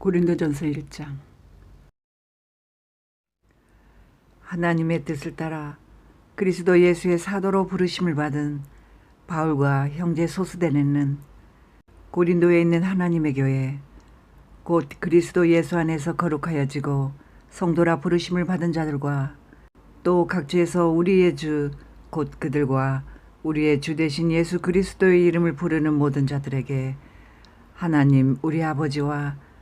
고린도전서 1장. 하나님의 뜻을 따라 그리스도 예수의 사도로 부르심을 받은 바울과 형제 소스데네는 고린도에 있는 하나님의 교회 곧 그리스도 예수 안에서 거룩하여지고 성도라 부르심을 받은 자들과 또 각지에서 우리의 주 곧 그들과 우리의 주 대신 예수 그리스도의 이름을 부르는 모든 자들에게 하나님 우리 아버지와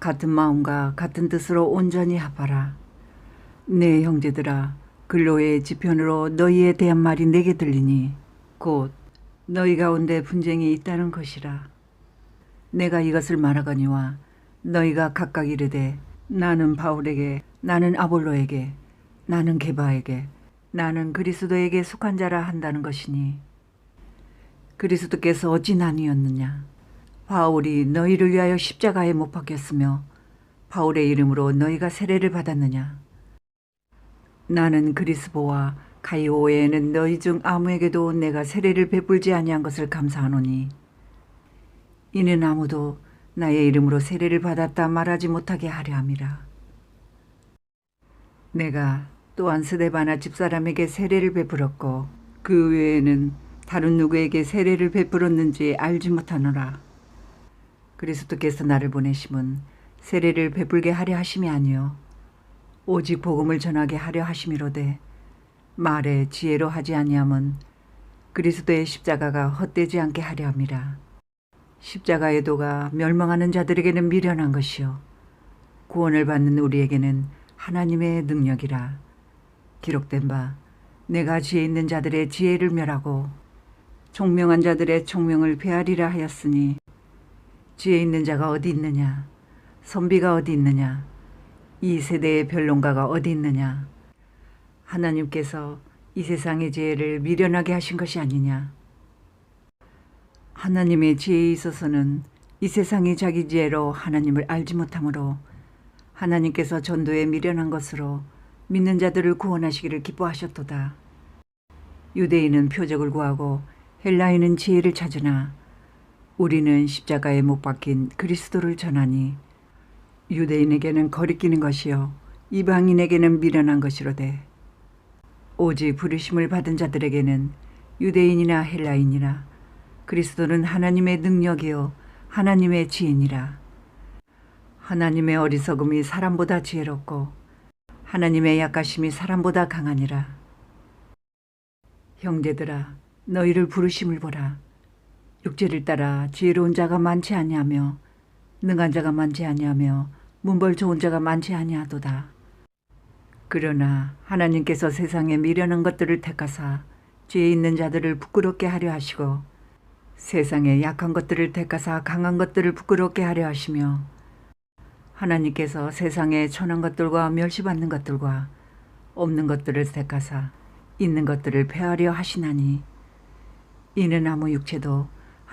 같은 마음과 같은 뜻으로 온전히 합하라. 내 형제들아, 근로의 지편으로 너희에 대한 말이 내게 들리니 곧 너희 가운데 분쟁이 있다는 것이라. 내가 이것을 말하거니와 너희가 각각 이르되 나는 바울에게 나는 아볼로에게 나는 게바에게 나는 그리스도에게 속한 자라 한다는 것이니 그리스도께서 어찌 나뉘었느냐 바울이 너희를 위하여 십자가에 못 박혔으며 바울의 이름으로 너희가 세례를 받았느냐 나는 그리스보와 가이오 외에는 너희 중 아무에게도 내가 세례를 베풀지 아니한 것을 감사하노니 이는 아무도 나의 이름으로 세례를 받았다 말하지 못하게 하려 함이라. 내가 또한 스데바나 집사람에게 세례를 베풀었고 그 외에는 다른 누구에게 세례를 베풀었는지 알지 못하노라. 그리스도께서 나를 보내심은 세례를 베풀게 하려 하심이 아니요. 오직 복음을 전하게 하려 하심이로되 말에 지혜로 하지 아니함은 그리스도의 십자가가 헛되지 않게 하려 함이라. 십자가의 도가 멸망하는 자들에게는 미련한 것이요. 구원을 받는 우리에게는 하나님의 능력이라. 기록된 바 내가 지혜 있는 자들의 지혜를 멸하고 총명한 자들의 총명을 베하리라 하였으니 지혜 있는 자가 어디 있느냐? 선비가 어디 있느냐? 이 세대의 변론가가 어디 있느냐? 하나님께서 이 세상의 지혜를 미련하게 하신 것이 아니냐? 하나님의 지혜에 있어서는 이 세상이 자기 지혜로 하나님을 알지 못하므로 하나님께서 전도에 미련한 것으로 믿는 자들을 구원하시기를 기뻐하셨도다. 유대인은 표적을 구하고 헬라인은 지혜를 찾으나 우리는 십자가에 못 박힌 그리스도를 전하니 유대인에게는 거리끼는 것이요 이방인에게는 미련한 것이로되 오직 부르심을 받은 자들에게는 유대인이나 헬라인이나 그리스도는 하나님의 능력이요 하나님의 지혜니라. 하나님의 어리석음이 사람보다 지혜롭고 하나님의 약가심이 사람보다 강하니라. 형제들아 너희를 부르심을 보라. 육체를 따라 지혜로운 자가 많지 아니하며 능한 자가 많지 아니하며 문벌 좋은 자가 많지 아니하도다. 그러나 하나님께서 세상에 미련한 것들을 택하사 지혜 있는 자들을 부끄럽게 하려 하시고 세상에 약한 것들을 택하사 강한 것들을 부끄럽게 하려 하시며 하나님께서 세상에 천한 것들과 멸시받는 것들과 없는 것들을 택하사 있는 것들을 폐하려 하시나니 이는 아무 육체도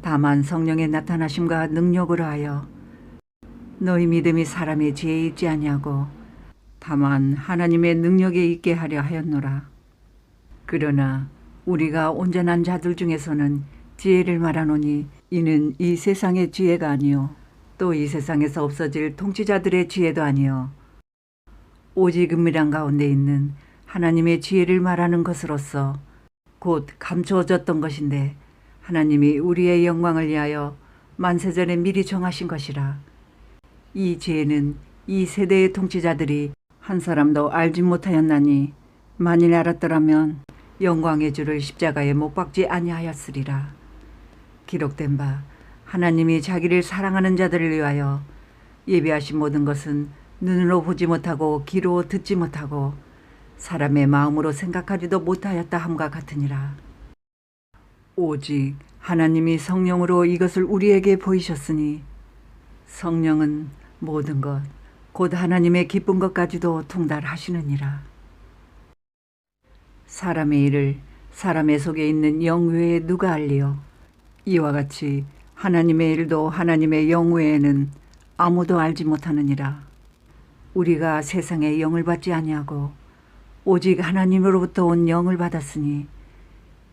다만 성령의 나타나심과 능력으로 하여 너희 믿음이 사람의 지혜에 있지 아니하고 다만 하나님의 능력에 있게 하려 하였노라. 그러나 우리가 온전한 자들 중에서는 지혜를 말하노니 이는 이 세상의 지혜가 아니요 또 이 세상에서 없어질 통치자들의 지혜도 아니요 오직 은밀한 가운데 있는 하나님의 지혜를 말하는 것으로서 곧 감추어졌던 것인데 하나님이 우리의 영광을 위하여 만세전에 미리 정하신 것이라 이 지혜는 이 세대의 통치자들이 한 사람도 알지 못하였나니 만일 알았더라면 영광의 주를 십자가에 못 박지 아니하였으리라 기록된 바 하나님이 자기를 사랑하는 자들을 위하여 예비하신 모든 것은 눈으로 보지 못하고 귀로 듣지 못하고 사람의 마음으로 생각하지도 못하였다 함과 같으니라. 오직 하나님이 성령으로 이것을 우리에게 보이셨으니 성령은 모든 것, 곧 하나님의 기쁜 것까지도 통달하시느니라. 사람의 일을 사람의 속에 있는 영 외에 누가 알리요? 이와 같이 하나님의 일도 하나님의 영 외에는 아무도 알지 못하느니라. 우리가 세상의 영을 받지 아니하고 오직 하나님으로부터 온 영을 받았으니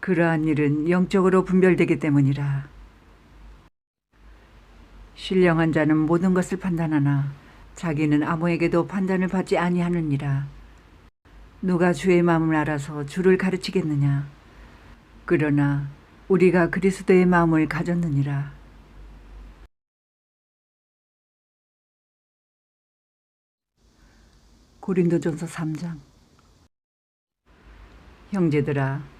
그러한 일은 영적으로 분별되기 때문이라. 신령한 자는 모든 것을 판단하나 자기는 아무에게도 판단을 받지 아니하느니라. 누가 주의 마음을 알아서 주를 가르치겠느냐? 그러나 우리가 그리스도의 마음을 가졌느니라. 고린도전서 3장 형제들아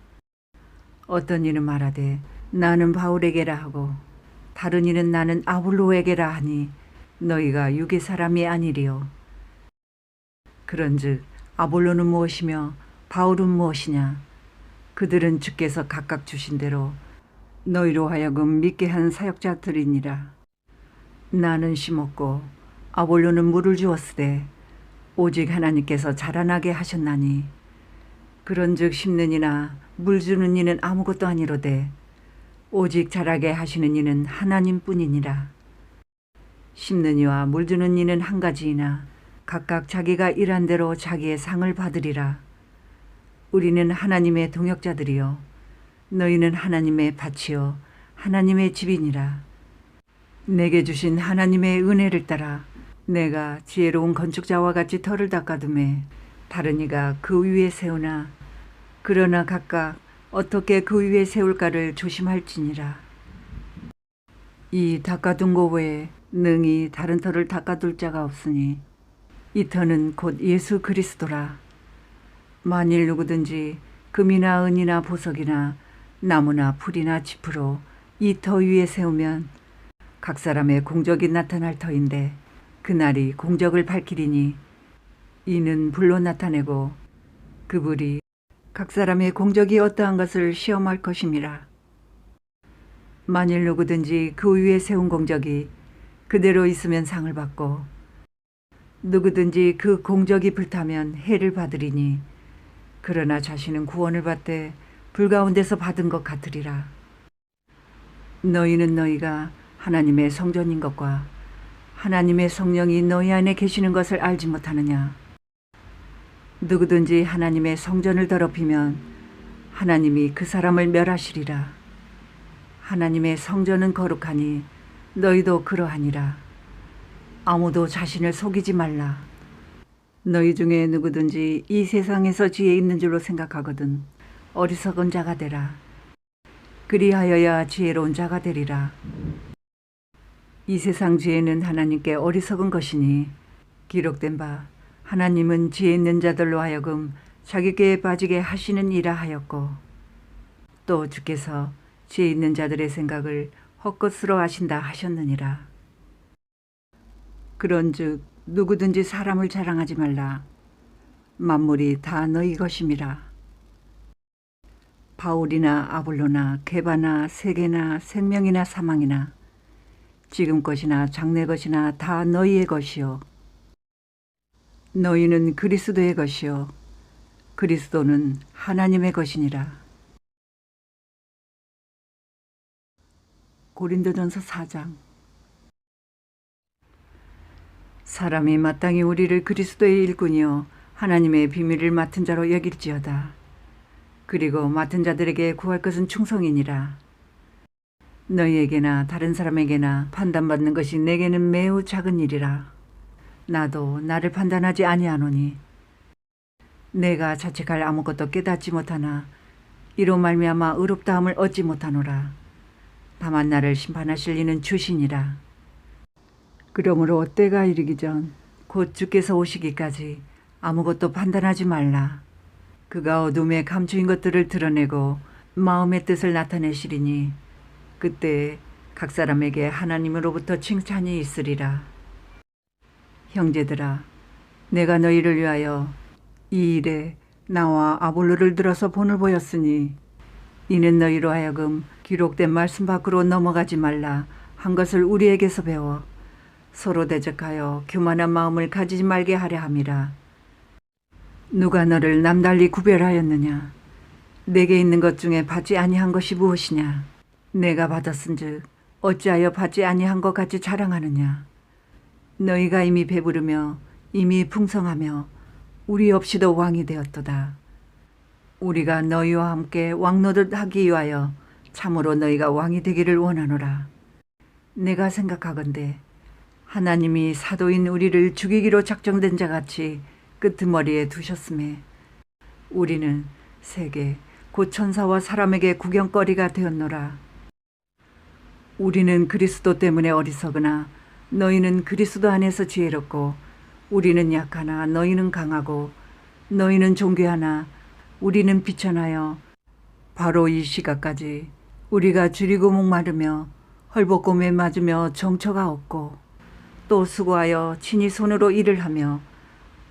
어떤 이는 말하되 나는 바울에게라 하고 다른 이는 나는 아볼로에게라 하니 너희가 육의 사람이 아니리요. 그런즉 아볼로는 무엇이며 바울은 무엇이냐? 그들은 주께서 각각 주신 대로 너희로 하여금 믿게 한 사역자들이니라. 나는 심었고 아볼로는 물을 주었으되 오직 하나님께서 자라나게 하셨나니 그런즉 심는 이나 물 주는 이는 아무것도 아니로되 오직 자라게 하시는 이는 하나님뿐이니라. 심는 이와 물 주는 이는 한 가지이나 각각 자기가 일한 대로 자기의 상을 받으리라. 우리는 하나님의 동역자들이요 너희는 하나님의 밭이요 하나님의 집이니라. 내게 주신 하나님의 은혜를 따라 내가 지혜로운 건축자와 같이 털을 닦아둠에 다른 이가 그 위에 세우나 그러나 각각 어떻게 그 위에 세울까를 조심할지니라. 이 닦아둔 거 외에 능히 다른 터를 닦아둘 자가 없으니 이 터는 곧 예수 그리스도라. 만일 누구든지 금이나 은이나 보석이나 나무나 풀이나 짚으로 이 터 위에 세우면 각 사람의 공적이 나타날 터인데 그날이 공적을 밝히리니 이는 불로 나타내고 그 불이 각 사람의 공적이 어떠한 것을 시험할 것임이라. 만일 누구든지 그 위에 세운 공적이 그대로 있으면 상을 받고 누구든지 그 공적이 불타면 해를 받으리니 그러나 자신은 구원을 받되 불 가운데서 받은 것 같으리라. 너희는 너희가 하나님의 성전인 것과 하나님의 성령이 너희 안에 계시는 것을 알지 못하느냐. 누구든지 하나님의 성전을 더럽히면 하나님이 그 사람을 멸하시리라. 하나님의 성전은 거룩하니 너희도 그러하니라. 아무도 자신을 속이지 말라. 너희 중에 누구든지 이 세상에서 지혜 있는 줄로 생각하거든 어리석은 자가 되라. 그리하여야 지혜로운 자가 되리라. 이 세상 지혜는 하나님께 어리석은 것이니 기록된 바 하나님은 지혜 있는 자들로 하여금 자기께 빠지게 하시는 이라 하였고 또 주께서 지혜 있는 자들의 생각을 헛것으로 하신다 하셨느니라. 그런즉 누구든지 사람을 자랑하지 말라. 만물이 다 너희 것임이라. 바울이나 아볼로나 게바나 세계나 생명이나 사망이나 지금 것이나 장래 것이나 다 너희의 것이요. 너희는 그리스도의 것이요. 그리스도는 하나님의 것이니라. 고린도전서 4장 사람이 마땅히 우리를 그리스도의 일꾼이요 하나님의 비밀을 맡은 자로 여길지어다. 그리고 맡은 자들에게 구할 것은 충성이니라. 너희에게나 다른 사람에게나 판단받는 것이 내게는 매우 작은 일이라. 나도 나를 판단하지 아니하노니 내가 자책할 아무것도 깨닫지 못하나 이로 말미암아 의롭다함을 얻지 못하노라. 다만 나를 심판하실 이는 주시니라. 그러므로 때가 이르기 전 곧 주께서 오시기까지 아무것도 판단하지 말라. 그가 어둠에 감추인 것들을 드러내고 마음의 뜻을 나타내시리니 그때 각 사람에게 하나님으로부터 칭찬이 있으리라. 형제들아, 내가 너희를 위하여 이 일에 나와 아볼로를 들어서 본을 보였으니 이는 너희로 하여금 기록된 말씀 밖으로 넘어가지 말라 한 것을 우리에게서 배워 서로 대적하여 교만한 마음을 가지지 말게 하려 함이라. 누가 너를 남달리 구별하였느냐? 내게 있는 것 중에 받지 아니한 것이 무엇이냐? 내가 받았은즉 어찌하여 받지 아니한 것 같이 자랑하느냐? 너희가 이미 배부르며 이미 풍성하며 우리 없이도 왕이 되었도다. 우리가 너희와 함께 왕노릇 하기 위하여 참으로 너희가 왕이 되기를 원하노라. 내가 생각하건대 하나님이 사도인 우리를 죽이기로 작정된 자 같이 끄트머리에 두셨음에 우리는 세계 곧 천사와 사람에게 구경거리가 되었노라. 우리는 그리스도 때문에 어리석으나 너희는 그리스도 안에서 지혜롭고 우리는 약하나 너희는 강하고 너희는 존귀하나 우리는 비천하여 바로 이 시각까지 우리가 줄이고 목마르며 헐벗고 매맞으며 정처가 없고 또 수고하여 친히 손으로 일을 하며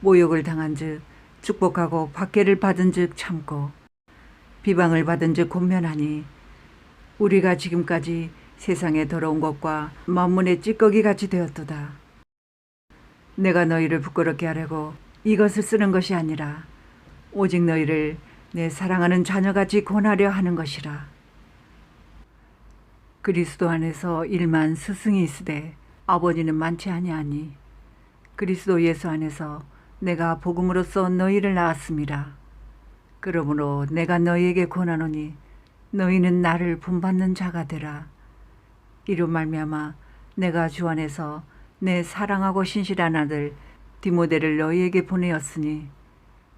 모욕을 당한즉 축복하고 박해를 받은즉 참고 비방을 받은즉 곤면하니 우리가 지금까지 세상의 더러운 것과 만문의 찌꺼기 같이 되었도다. 내가 너희를 부끄럽게 하려고 이것을 쓰는 것이 아니라 오직 너희를 내 사랑하는 자녀같이 권하려 하는 것이라. 그리스도 안에서 일만 스승이 있으되 아버지는 많지 아니하니 그리스도 예수 안에서 내가 복음으로써 너희를 낳았음이라. 그러므로 내가 너희에게 권하노니 너희는 나를 본받는 자가 되라. 이로 말미암아 내가 주 안에서 내 사랑하고 신실한 아들 디모데를 너희에게 보내었으니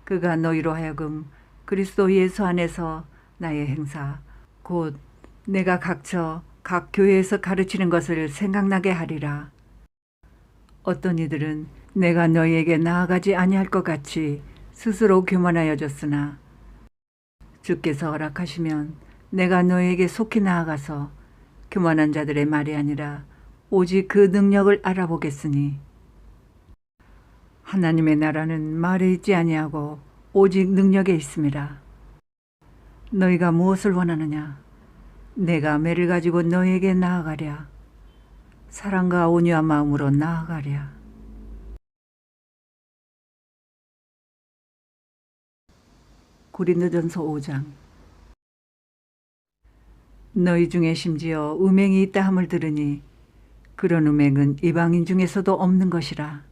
그가 너희로 하여금 그리스도 예수 안에서 나의 행사 곧 내가 각처 각 교회에서 가르치는 것을 생각나게 하리라. 어떤 이들은 내가 너희에게 나아가지 아니할 것 같이 스스로 교만하여졌으나 주께서 허락하시면 내가 너희에게 속히 나아가서 교만한 자들의 말이 아니라 오직 그 능력을 알아보겠으니 하나님의 나라는 말에 있지 아니하고 오직 능력에 있습니다. 너희가 무엇을 원하느냐? 내가 매를 가지고 너에게 나아가랴. 사랑과 온유한 마음으로 나아가랴. 고린도전서 5장 너희 중에 심지어 음행이 있다 함을 들으니 그런 음행은 이방인 중에서도 없는 것이라.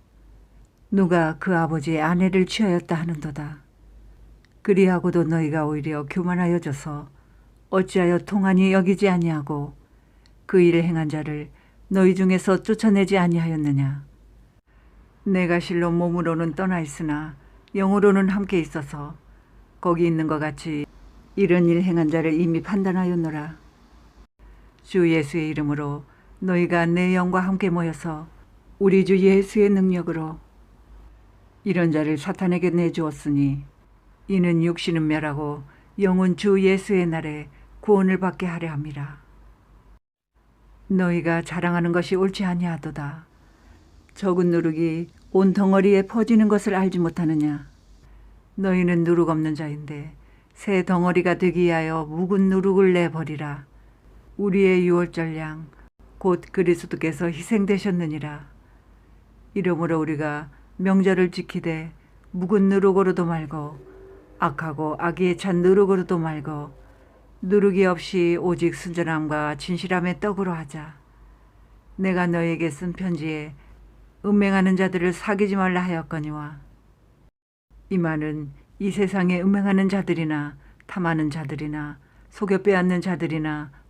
누가 그 아버지의 아내를 취하였다 하는도다. 그리하고도 너희가 오히려 교만하여져서 어찌하여 통하니 여기지 아니하고 그 일을 행한 자를 너희 중에서 쫓아내지 아니하였느냐? 내가 실로 몸으로는 떠나 있으나 영으로는 함께 있어서 거기 있는 것 같이 이런 일 행한 자를 이미 판단하였노라. 주 예수의 이름으로 너희가 내 영과 함께 모여서 우리 주 예수의 능력으로 이런 자를 사탄에게 내주었으니 이는 육신은 멸하고 영은 주 예수의 날에 구원을 받게 하려 함이라. 너희가 자랑하는 것이 옳지 아니하도다. 적은 누룩이 온 덩어리에 퍼지는 것을 알지 못하느냐? 너희는 누룩 없는 자인데 새 덩어리가 되기 위하여 묵은 누룩을 내버리라. 우리의 유월절 양, 곧 그리스도께서 희생되셨느니라. 이러므로 우리가 명절을 지키되 묵은 누룩으로도 말고 악하고 악에 찬 누룩으로도 말고 누룩이 없이 오직 순전함과 진실함의 떡으로 하자. 내가 너에게 쓴 편지에 음행하는 자들을 사귀지 말라 하였거니와 이 말은 이 세상에 음행하는 자들이나 탐하는 자들이나 속여 빼앗는 자들이나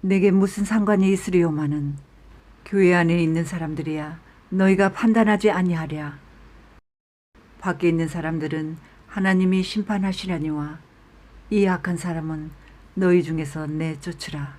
내게 무슨 상관이 있으리요마는 교회 안에 있는 사람들이야 너희가 판단하지 아니하랴. 밖에 있는 사람들은 하나님이 심판하시려니와 이 악한 사람은 너희 중에서 내쫓으라.